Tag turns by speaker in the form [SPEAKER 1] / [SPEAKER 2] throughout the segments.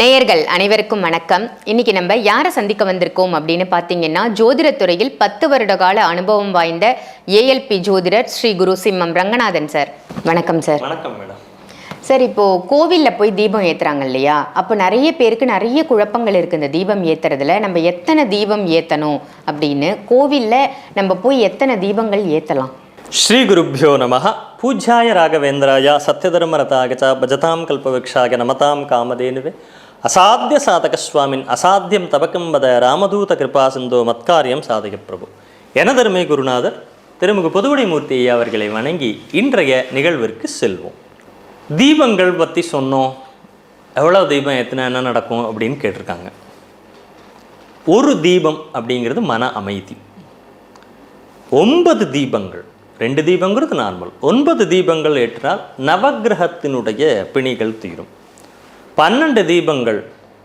[SPEAKER 1] நேயர்கள் அனைவருக்கும் வணக்கம். இன்னைக்கு நம்ம யாரை சந்திக்க வந்திருக்கோம் அப்படின்னு பார்த்தீங்கன்னா ஜோதிடத்துறையில் பத்து வருட கால அனுபவம் வாய்ந்த ஏஎல்பி ஜோதிடர் ஸ்ரீ குரு சிம்மம் ரங்கநாதன் சார். வணக்கம் சார்.
[SPEAKER 2] வணக்கம் மேடம்.
[SPEAKER 1] சார் இப்போ கோவில்ல போய் தீபம் ஏத்துறாங்க இல்லையா? அப்போ நிறைய பேருக்கு நிறைய குழப்பங்கள் இருக்கு. இந்த தீபம் ஏத்துறதுல நம்ம எத்தனை தீபம் ஏத்தணும் அப்படின்னு கோவில்ல நம்ம போய் எத்தனை தீபங்கள் ஏத்தலாம்?
[SPEAKER 2] ஸ்ரீ குருப்பியோ நம பூஜ்யாய ராகவேந்திராய சத்யதர்மரதாக ச பஜதாம் கல்பவృక్షாய நமதாம் காமதேனுவே. அசாத்திய சாதக சுவாமின் அசாத்தியம் தபக்கம் வத ராமதூத கிருபா சிந்தோ மத்காரியம் சாதக பிரபு. எனதருமை குருநாதர் திருமுக பொதுவடைமூர்த்தி ஐயா அவர்களை வணங்கி இன்றைய நிகழ்விற்கு செல்வோம். தீபங்கள் பற்றி சொன்னோம். எவ்வளோ தீபம் எத்தனை என்ன நடக்கும் அப்படின்னு கேட்டிருக்காங்க. ஒரு தீபம் அப்படிங்கிறது மன அமைதி. ஒன்பது தீபங்கள். ரெண்டு தீபங்கிறது நார்மல். ஒன்பது தீபங்கள் ஏற்றினால் நவக்கிரகத்தினுடைய பிணிகள் தீரும். பன்னெண்டு தீபங்கள்.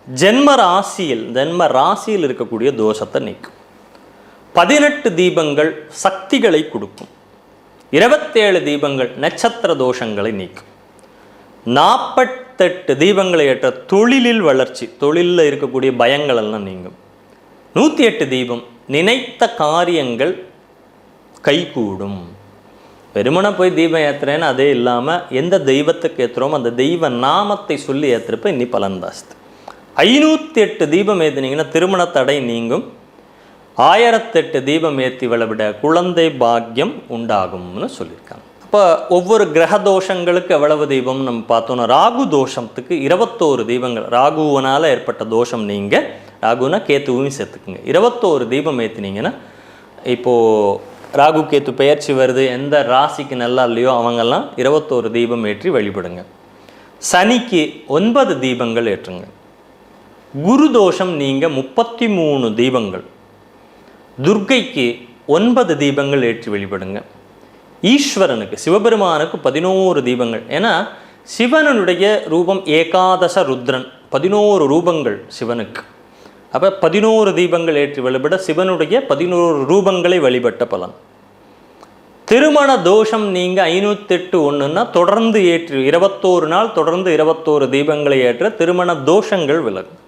[SPEAKER 2] ஜென்ம ராசியில் ஜென்ம ராசியில் இருக்கக்கூடிய தோஷத்தை நீக்கும். பதினெட்டு தீபங்கள் சக்திகளை கொடுக்கும். இருபத்தேழு தீபங்கள் நட்சத்திர தோஷங்களை நீக்கும். நாற்பத்தெட்டு தீபங்களை ஏற்ற தொழிலில் வளர்ச்சி தொழிலில் இருக்கக்கூடிய பயங்கள் எல்லாம் நீங்கும். நூற்றி எட்டு தீபம் நினைத்த காரியங்கள் கைகூடும். வெறுமனை போய் தீபம் ஏற்றுறேன்னு அதே இல்லாமல் எந்த தெய்வத்துக்கு ஏற்றுறோமோ அந்த தெய்வ நாமத்தை சொல்லி ஏற்றுறப்ப இன்னி பலன் ஜாஸ்தி ஐநூற்றி எட்டு தீபம் ஏற்றுனீங்கன்னா திருமண தடை நீங்கும். ஆயிரத்தெட்டு தீபம் ஏற்றி விளவிட குழந்தை பாக்கியம் உண்டாகும்னு சொல்லியிருக்காங்க. அப்போ ஒவ்வொரு கிரக தோஷங்களுக்கு எவ்வளவு தீபம் நம்ம பார்த்தோம்னா ராகு தோஷத்துக்கு இருபத்தோரு தீபங்கள். ராகுவனால் ஏற்பட்ட தோஷம் நீங்கள் ராகுனா கேத்துவும் சேர்த்துக்குங்க. இருபத்தோரு தீபம் ஏற்றினீங்கன்னா இப்போது ராகு கேத்து பெயர்ச்சி வருது எந்த ராசிக்கு நல்லா இல்லையோ அவங்கெல்லாம் இருபத்தோரு தீபம் ஏற்றி வழிபடுங்க. சனிக்கு ஒன்பது தீபங்கள் ஏற்றுங்க. குரு தோஷம் நீங்கள் முப்பத்தி மூணு தீபங்கள். துர்க்கைக்கு ஒன்பது தீபங்கள் ஏற்றி வழிபடுங்க. ஈஸ்வரனுக்கு சிவபெருமானுக்கு பதினோரு தீபங்கள். ஏன்னா சிவனுடைய ரூபம் ஏகாதச ருத்ரன் பதினோரு ரூபங்கள் சிவனுக்கு. அப்போ பதினோரு தீபங்கள் ஏற்றி வழிபட சிவனுடைய பதினோரு ரூபங்களை வழிபட்ட பலன். திருமண தோஷம் நீங்கள் ஐநூற்றெட்டு ஒன்றுன்னா தொடர்ந்து ஏற்றி இருபத்தோரு நாள் தொடர்ந்து இருபத்தோரு தீபங்களை ஏற்ற திருமண தோஷங்கள் விலகும்.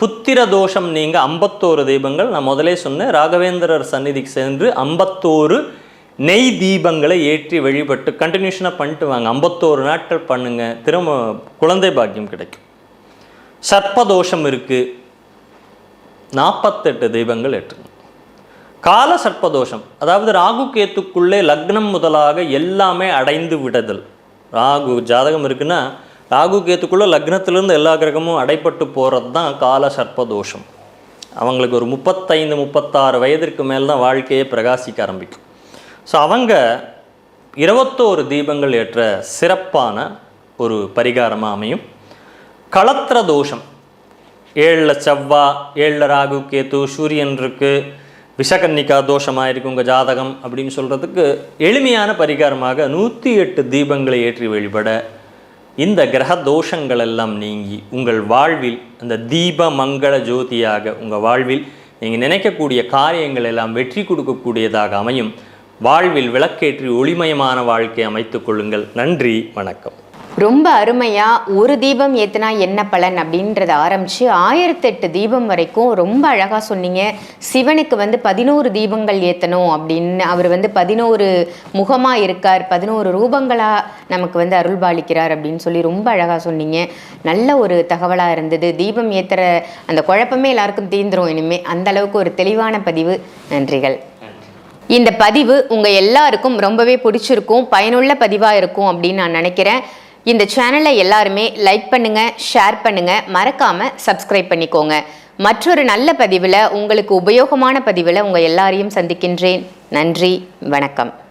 [SPEAKER 2] புத்திர தோஷம் நீங்கள் ஐம்பத்தோரு தீபங்கள். நான் முதலே சொன்னேன் ராகவேந்திரர் சந்நிதிக்கு சென்று ஐம்பத்தோரு நெய் தீபங்களை ஏற்றி வழிபட்டு கண்டினியூஷனாக பண்ணிட்டு வாங்க. ஐம்பத்தோரு நாட்கள் பண்ணுங்க திரும்ப குழந்தை பாக்கியம் கிடைக்கும். சர்ப்பதோஷம் இருக்குது நாற்பத்தெட்டு தீபங்கள் ஏற்றுங்க. கால சர்ப்பதோஷம் அதாவது ராகு கேத்துக்குள்ளே லக்னம் முதலாக எல்லாமே அடைந்து விடுதல். ராகு ஜாதகம் இருக்குன்னா ராகு கேத்துக்குள்ளே லக்னத்திலேருந்து எல்லா கிரகமும் அடைப்பட்டு போகிறது தான் கால சர்ப்பதோஷம் அவங்களுக்கு ஒரு முப்பத்தைந்து முப்பத்தாறு வயதிற்கு மேல் தான் வாழ்க்கையே பிரகாசிக்க ஆரம்பிக்கும். ஸோ அவங்க இருபத்தோரு தீபங்கள் ஏற்ற சிறப்பான ஒரு பரிகாரமாக அமையும். களத்திர தோஷம். ஏழில் செவ்வா ஏழில் ராகு கேத்து சூரியன் இருக்குது விஷகன்னிகா தோஷமாக இருக்கு உங்கள் ஜாதகம் அப்படின்னு சொல்கிறதுக்கு எளிமையான பரிகாரமாக நூற்றி எட்டு தீபங்களை ஏற்றி வழிபட இந்த கிரக தோஷங்கள் எல்லாம் நீங்கி உங்கள் வாழ்வில் அந்த தீப மங்கள ஜோதியாக உங்கள் வாழ்வில் நீங்கள் நினைக்கக்கூடிய காரியங்கள் எல்லாம் வெற்றி கொடுக்கக்கூடியதாக அமையும். வாழ்வில் விளக்கேற்றி ஒளிமயமான வாழ்க்கை அமைத்துக் கொள்ளுங்கள். நன்றி வணக்கம்.
[SPEAKER 1] ரொம்ப அருமையாக ஒரு தீபம் ஏத்துனா என்ன பலன் அப்படின்றத ஆரம்பித்து ஆயிரத்தெட்டு தீபம் வரைக்கும் ரொம்ப அழகாக சொன்னீங்க. சிவனுக்கு வந்து பதினோரு தீபங்கள் ஏற்றணும் அப்படின்னு. அவர் வந்து பதினோரு முகமாக இருக்கார் பதினோரு ரூபங்களாக நமக்கு வந்து அருள்பாலிக்கிறார் அப்படின்னு சொல்லி ரொம்ப அழகாக சொன்னீங்க. நல்ல ஒரு தகவலாக இருந்தது. தீபம் ஏத்துற அந்த குழப்பமே எல்லாருக்கும் தீந்துரும் இனிமே. அந்த அளவுக்கு ஒரு தெளிவான பதிவு. நன்றிகள். இந்த பதிவு உங்கள் எல்லாருக்கும் ரொம்பவே பிடிச்சிருக்கும் பயனுள்ள பதிவாக இருக்கும் அப்படின்னு நான் நினைக்கிறேன். இந்த சேனலை எல்லாருமே லைக் பண்ணுங்க ஷேர் பண்ணுங்க. மறக்காம சப்ஸ்கிரைப் பண்ணிக்கோங்க. மற்றொரு நல்ல பதிவில் உங்களுக்கு உபயோகமான பதிவில் உங்கள் எல்லாரையும் சந்திக்கின்றேன். நன்றி வணக்கம்.